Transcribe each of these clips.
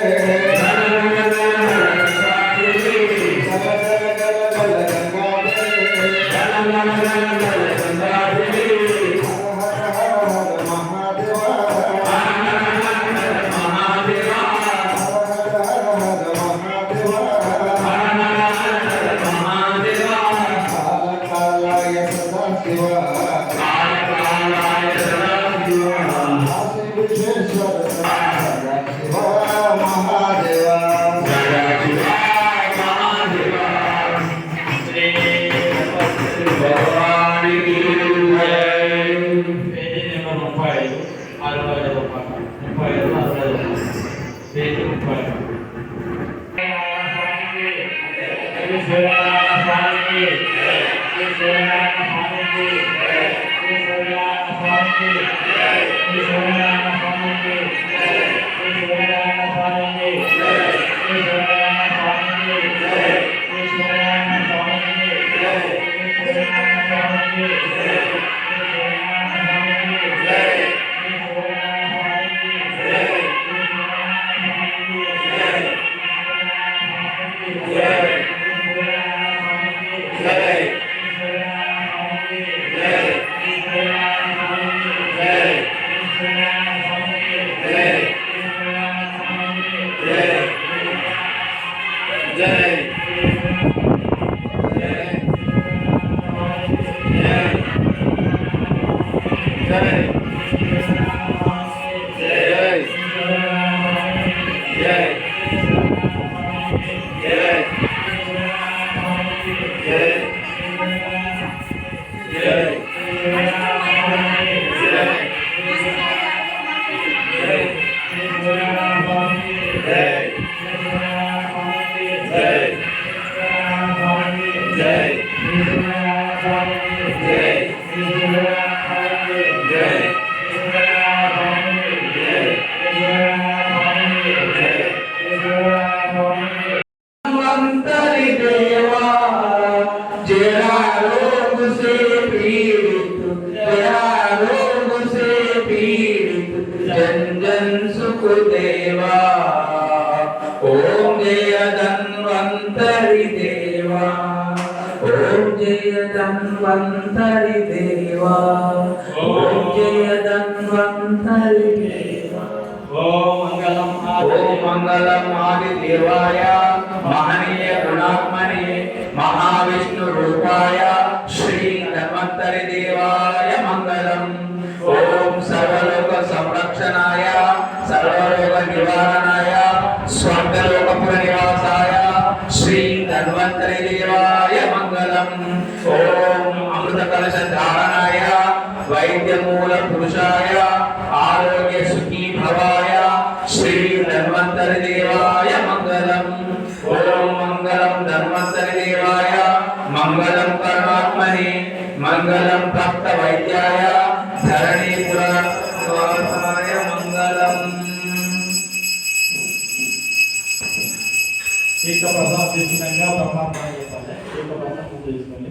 é, é. Yeah. అంతరి దేవా జరారోగు సే పీడిత జరారోగు సే పీడిత జన్ జన్ మంగళ ఓం మంగళం ఆదిదేవాయ మహనీయ గుణాత్మని మహావిష్ణు రూపాయ శ్రీ ధన్వంతరి దేవాయ మంగళం. ఓం సర్వలోక సంరక్షణాయ సర్వలోక నివారణాయ స్వర్గలోకపుర నివాసాయ శ్రీ ధన్వంతరి దేవాయ మంగళం. ఓం అమృత కలశ ధారణాయ వైద్యమూల పురుషాయ ఆరోగ్య సుఖీ భవాయ శ్రీ ధన్వంతరి దేవాయ మంగళం. ఓం మంగళం ధన్వంతరి దేవాయ మంగళం కర్మాత్మని మంగళం భక్త వైద్యాయ ధరణి పురాయ మంగళం. ఏక ప్రసాద్ తీసుకున్నాక పరమాత్మ చెప్పాలి. ఏక ప్రసాద్ ముందు తీసుకోండి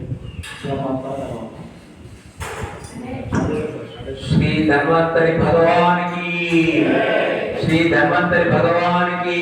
పరమాత్మ తర్వాత. శ్రీ ధన్వంతరి భగవానికి. శ్రీ ధన్వంతరి భగవానికి.